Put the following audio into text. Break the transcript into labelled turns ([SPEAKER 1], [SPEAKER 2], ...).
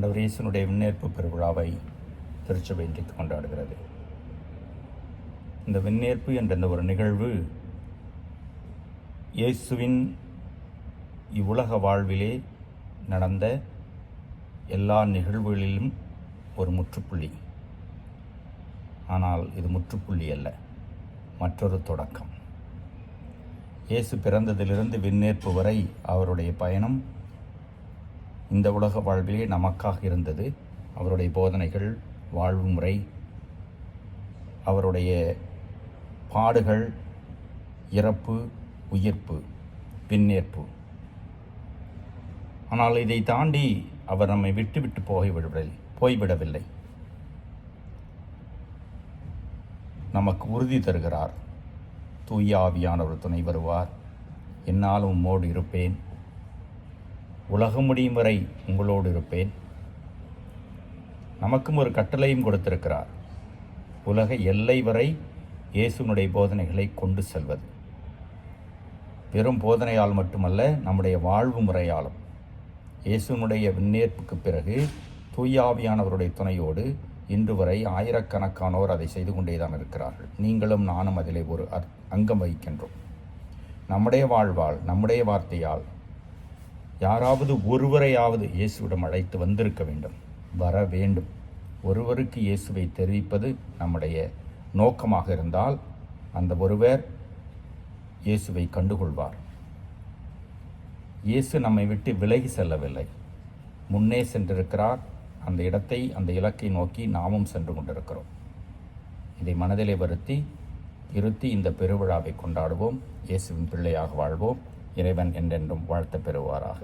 [SPEAKER 1] ஆண்டவர் இயேசுனுடைய விண்ணேற்பு பெருவிழாவை திருச்சபை இன்றைக்கு கொண்டாடுகிறது. இந்த விண்ணேற்பு என்ற இந்த ஒரு நிகழ்வு இயேசுவின் இவ்வுலக வாழ்விலே நடந்த எல்லா நிகழ்வுகளிலும் ஒரு முற்றுப்புள்ளி. ஆனால் இது முற்றுப்புள்ளி அல்ல மற்றொரு தொடக்கம். இயேசு பிறந்ததிலிருந்து விண்ணேற்பு வரை அவருடைய பயணம் இந்த உலக வாழ்விலே நமக்காக இருந்தது. அவருடைய போதனைகள் வாழ்வு முறை அவருடைய பாடுகள் இறப்பு உயிர்ப்பு பின்னேற்பு. ஆனால் இதை தாண்டி அவர் நம்மை விட்டுவிட்டு விட்டு போய்விடவில்லை போய்விடவில்லை நமக்கு உறுதி தருகிறார். தூய ஆவியானவர் துணை வருவார். என்னாலும் உம்மோடு இருப்பேன். உலகம் முடியும் வரை உங்களோடு இருப்பேன். நமக்கும் ஒரு கட்டளையும் கொடுத்திருக்கிறார். உலக எல்லை வரை இயேசுனுடைய போதனைகளை கொண்டு செல்வது. வெறும் போதனையால் மட்டுமல்ல நம்முடைய வாழ்வு முறையாலும். இயேசுனுடைய விண்ணேற்புக்கு பிறகு தூயாவியானவருடைய துணையோடு இன்று வரை ஆயிரக்கணக்கானோர் அதை செய்து கொண்டே தான் இருக்கிறார்கள். நீங்களும் நானும் அதிலே ஒரு அங்கம் வகிக்கின்றோம். நம்முடைய வாழ்வால் நம்முடைய வார்த்தையால் யாராவது ஒருவரையாவது இயேசுவிடம் அழைத்து வந்திருக்க வேண்டும். வர வேண்டும். ஒருவருக்கு இயேசுவை தெரிவிப்பது நம்முடைய நோக்கமாக இருந்தால் அந்த ஒருவர் இயேசுவை கண்டுகொள்வார். இயேசு நம்மை விட்டு விலகி செல்லவில்லை. முன்னே சென்றிருக்கிறார். அந்த இடத்தை அந்த இலக்கை நோக்கி நாமும் சென்று கொண்டிருக்கிறோம். இதை மனதிலே வருத்தி இருத்தி இந்த பெருவிழாவை கொண்டாடுவோம். இயேசுவின் பிள்ளையாக வாழ்வோம். இறைவன் என்றென்றும் வாழ்த்த பெறுவாராக.